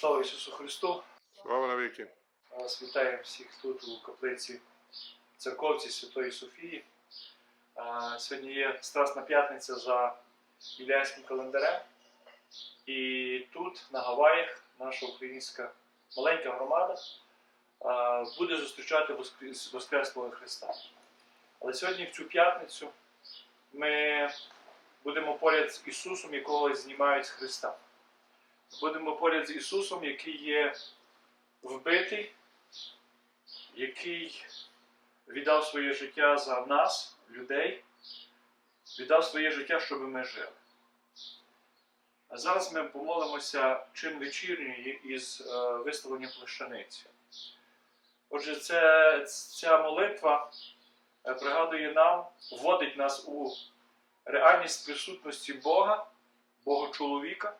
Слава Ісусу Христу! Слава навіки. Вас вітаємо всіх тут у каплиці церковці Святої Софії. Сьогодні є Страсна п'ятниця за юліанським календарем. І тут, на Гаваях, наша українська маленька громада буде зустрічати Воскреслого Христа. Але сьогодні, в цю п'ятницю, ми будемо поряд з Ісусом, якого знімають з Христа. Будемо поряд з Ісусом, який є вбитий, який віддав своє життя за нас, людей, віддав своє життя, щоб ми жили. А зараз ми помолимося чин вечірньої із е, виставленням плащаниці. Отже, це, ця молитва е, пригадує нам, вводить нас у реальність присутності Бога, Бога чоловіка,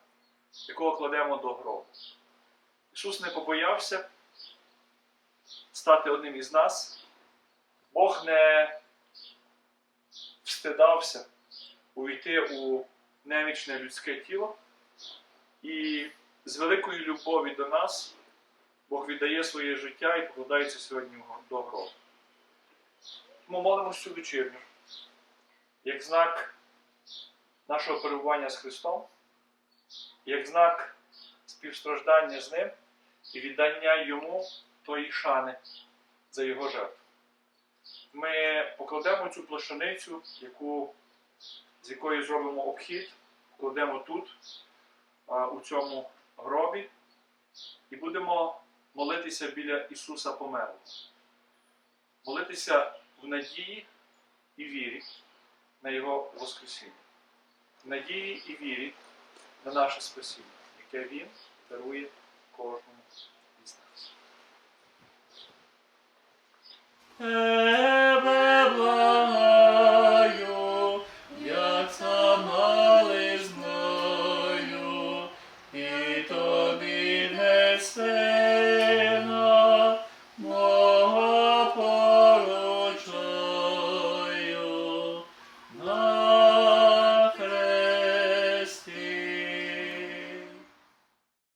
якого кладемо до гробу. Ісус не побоявся стати одним із нас. Бог не встидався увійти у немічне людське тіло. І з великої любові до нас Бог віддає своє життя і покладається сьогодні до гробу. Тому молимося цю вечірню, як знак нашого перебування з Христом, як знак співстраждання з Ним і віддання йому тої шани за його жертву. Ми покладемо цю плащаницю, яку, з якої зробимо обхід, кладемо тут, у цьому гробі, і будемо молитися біля Ісуса Померлого. Молитися в надії і вірі на Його Воскресіння. В надії і вірі на наше спасіння, яке Він дарує кожному із нас. Тебе благаю, як сама лиш знаю, і то